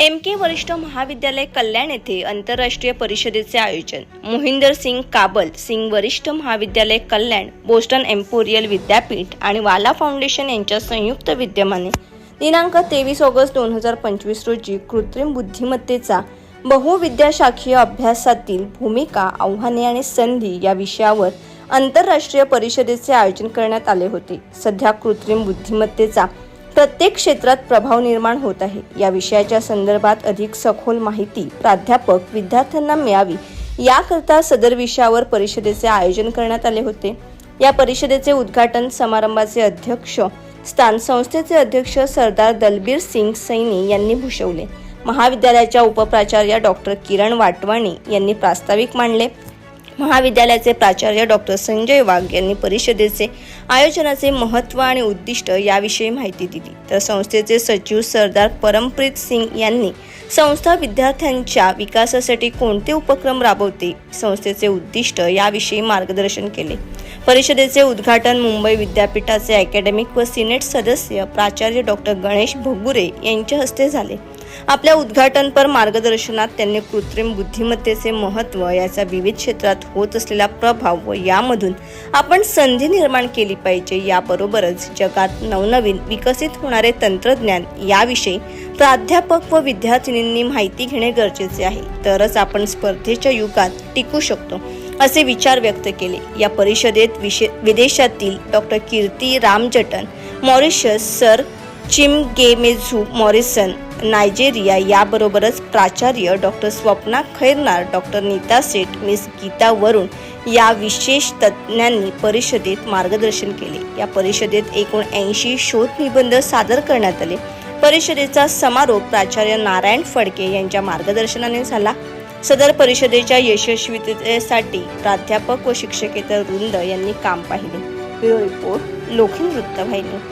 M के वरिष्ठ महाविद्यालय कल्याण येथे आंतरराष्ट्रीय परिषदेचे आयोजन. मोहिंदर सिंग काबल सिंग वरिष्ठ महाविद्यालय कल्याण बोस्टन एम्पोरियल विद्यापीठ आणि वाला फाउंडेशन यांच्या संयुक्त विद्यमाने. दिनांक तेवीस ऑगस्ट दोन हजार पंचवीस रोजी कृत्रिम बुद्धिमत्तेचा बहुविद्याशाखीय अभ्यासातील भूमिका आव्हाने आणि संधी या विषयावर आंतरराष्ट्रीय परिषदेचे आयोजन करण्यात आले होते. सध्या कृत्रिम बुद्धिमत्तेचा प्रत्येक क्षेत्रात प्रभाव निर्माण होत आहे. या विषयाच्या संदर्भात अधिक सखोल माहिती प्राध्यापक विद्यार्थ्यांना मिळावी. याकरता सदर विषयावर परिषदेचे आयोजन करण्यात आले होते. या परिषदेचे उद्घाटन समारंभाचे अध्यक्ष स्थान संस्थेचे अध्यक्ष सरदार दलबीर सिंग सैनी यांनी भूषवले. महाविद्यालयाच्या उपप्राचार्य डॉक्टर किरण वाटवाणी यांनी प्रास्ताविक मांडले. महाविद्यालयाचे प्राचार्य डॉक्टर संजय वाघ यांनी परिषदेचे आयोजनाचे महत्त्व आणि उद्दिष्ट याविषयी माहिती दिली. तर संस्थेचे सचिव सरदार परमप्रीत सिंग यांनी संस्था विद्यार्थ्यांच्या विकासासाठी कोणते उपक्रम राबवते संस्थेचे उद्दिष्ट याविषयी मार्गदर्शन केले. परिषदेचे उद्घाटन मुंबई विद्यापीठाचे अकॅडमिक व सिनेट सदस्य प्राचार्य डॉक्टर गणेश भोगुरे यांच्या हस्ते झाले. आपल्या उद्घाटनपर मार्गदर्शनात त्यांनी कृत्रिम बुद्धिमत्तेचे महत्त्व याचा विविध क्षेत्रात होत असलेला प्रभाव व यामधून आपण संधी निर्माण केली पाहिजे याबरोबरच जगात नवनवीन विकसित होणारे तंत्रज्ञान याविषयी प्राध्यापक व विद्यार्थिनींनी माहिती घेणे गरजेचे आहे. तरच आपण स्पर्धेच्या युगात टिकू शकतो. असे विचार व्यक्त केले. या परिषदेत विशे विदेशातील doctor Kirti Ramjatan Mauritius sir चिम गेमेझू मॉरिसन नायजेरिया याबरोबरच प्राचार्य doctor Swapna Khairnar doctor Neeta Seth miss Geeta Varun या विशेष तज्ज्ञांनी परिषदेत मार्गदर्शन केले. या परिषदेत एकूण ऐंशी शोध निबंध सादर करण्यात आले. परिषदेचा समारोप प्राचार्य नारायण फडके यांच्या मार्गदर्शनाने झाला. सदर परिषदेच्या यशस्वीतेसाठी प्राध्यापक व शिक्षकेतर वृंद यांनी काम पाहिले. ब्युरो रिपोर्ट लोखंड वृत्तवाहिनी